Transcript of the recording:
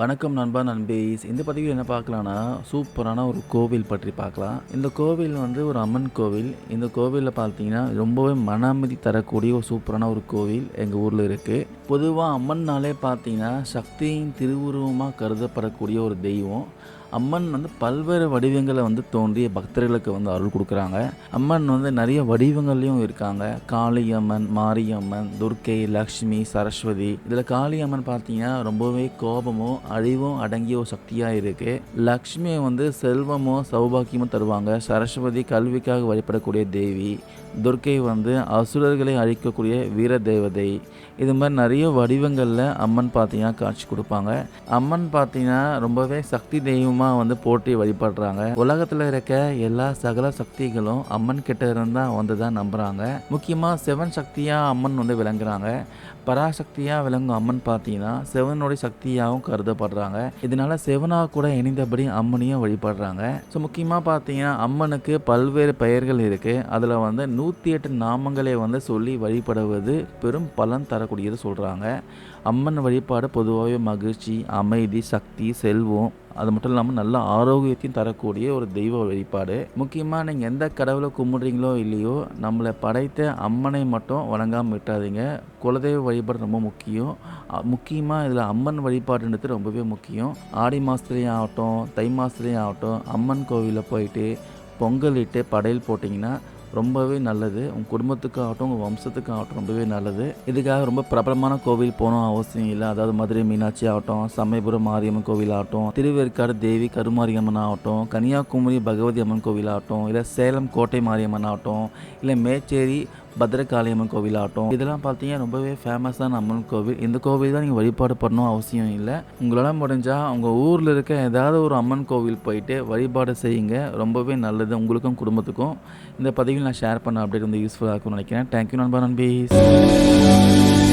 வணக்கம் நண்பா நண்பீஸ். இந்த பதிவில் என்ன பார்க்கலான்னா சூப்பரான ஒரு கோவில் பற்றி பார்க்கலாம். இந்த கோவில் வந்து ஒரு அம்மன் கோவில். இந்த கோவிலில் பார்த்தீங்கன்னா ரொம்பவே மன அமைதி தரக்கூடிய ஒரு சூப்பரான ஒரு கோவில் எங்கள் ஊரில் இருக்குது பொதுவாக அம்மன்னாலே பார்த்தீங்கன்னா சக்தியின் திருவுருவமாக கருதப்படக்கூடிய ஒரு தெய்வம். அம்மன் வந்து பல்வேறு வடிவங்களை வந்து தோன்றிய பக்தர்களுக்கு வந்து அருள் கொடுக்குறாங்க. அம்மன் வந்து நிறைய வடிவங்கள்லையும் இருக்காங்க. காளியம்மன் மாரியம்மன் துர்க்கை லக்ஷ்மி சரஸ்வதி. இதில் காளியம்மன் பார்த்தீங்கன்னா ரொம்பவே கோபமும் அழிவும் அடங்கிய ஒரு சக்தியாக இருக்குது லக்ஷ்மி வந்து செல்வமும் சௌபாக்கியமும் தருவாங்க. சரஸ்வதி கல்விக்காக வழிபடக்கூடிய தேவி. துர்க்கை வந்து அசுரர்களை அழிக்கக்கூடிய வீர தேவதை. இது மாதிரி நிறைய வடிவங்களில் அம்மன் பார்த்தீங்கன்னா காட்சி கொடுப்பாங்க. அம்மன் பார்த்தீங்கன்னா ரொம்பவே சக்தி தெய்வமாக அம்மா வந்து போட்டி வழிபடுறாங்க. உலகத்தில் இருக்க எல்லா சகல சக்திகளும் அம்மன் கிட்ட இருந்தால் வந்து தான் நம்புகிறாங்க முக்கியமாக செவன் சக்தியாக அம்மன் வந்து விளங்குறாங்க. பராசக்தியாக விளங்கும் அம்மன் பார்த்தீங்கன்னா சிவனுடைய சக்தியாகவும் கருதப்படுறாங்க. இதனால சிவனாக கூட இணைந்தபடி அம்மனையும் வழிபடுறாங்க. ஸோ முக்கியமாக பார்த்தீங்கன்னா அம்மனுக்கு பல்வேறு பெயர்கள் இருக்குது அதில் வந்து நூற்றி எட்டு நாமங்களை வந்து சொல்லி வழிபடுவது பெரும் பலன் தரக்கூடியது சொல்கிறாங்க அம்மன் வழிபாடு பொதுவாகவே மகிழ்ச்சி அமைதி சக்தி செல்வம் அது மட்டும் இல்லாமல் நல்ல ஆரோக்கியத்தையும் தரக்கூடிய ஒரு தெய்வ வழிபாடு. முக்கியமாக நீங்கள் எந்த கடவுளை கும்பிட்றீங்களோ இல்லையோ நம்மளை படைத்த அம்மனை மட்டும் வணங்காமல் விட்டாதீங்க. குலதெய்வ வழிபாடு ரொம்ப முக்கியம். முக்கியமாக இதில் அம்மன் வழிபாடுன்றது ரொம்பவே முக்கியம். ஆடி மாதத்துலேயும் ஆகட்டும் தை மாதத்துலேயும் ஆகட்டும் அம்மன் கோவிலில் போயிட்டு பொங்கலிட்டு படையல் போட்டிங்கன்னா ரொம்பவே நல்லது. உங்கள் குடும்பத்துக்காகட்டும் உங்கள் வம்சத்துக்காகட்டும் ரொம்பவே நல்லது. இதுக்காக ரொம்ப பிரபலமான கோவில் போகணும் அவசியம் இல்லை. அதாவது மதுரை மீனாட்சி ஆகட்டும் சமயபுரம் மாரியம்மன் கோவில் ஆகட்டும் திருவேற்காடு தேவி கருமாரியம்மன் ஆகட்டும் கன்னியாகுமரி பகவதி அம்மன் கோவில் ஆகட்டும் இல்லை சேலம் கோட்டை மாரியம்மன் ஆகட்டும் இல்லை மேச்சேரி பத்ரகாளியம்மன் கோவில் ஆட்டம் இதெல்லாம் பார்த்தீங்கன்னா ரொம்பவே ஃபேமஸான அம்மன் கோவில். இந்த கோவில் தான் நீங்கள் வழிபாடு பண்ணணும் அவசியம் இல்லை. உங்களால் முடிஞ்சால் உங்கள் ஊரில் இருக்க ஏதாவது ஒரு அம்மன் கோவில் போயிட்டு வழிபாடு செய்யுங்க. ரொம்பவே நல்லது உங்களுக்கும் குடும்பத்துக்கும். இந்த பதிவில் நான் ஷேர் பண்ண அப்டேட் வந்து யூஸ்ஃபுல்லாக இருக்கும்னு நினைக்கிறேன். தேங்க்யூ நண்பா நண்பீஸ்.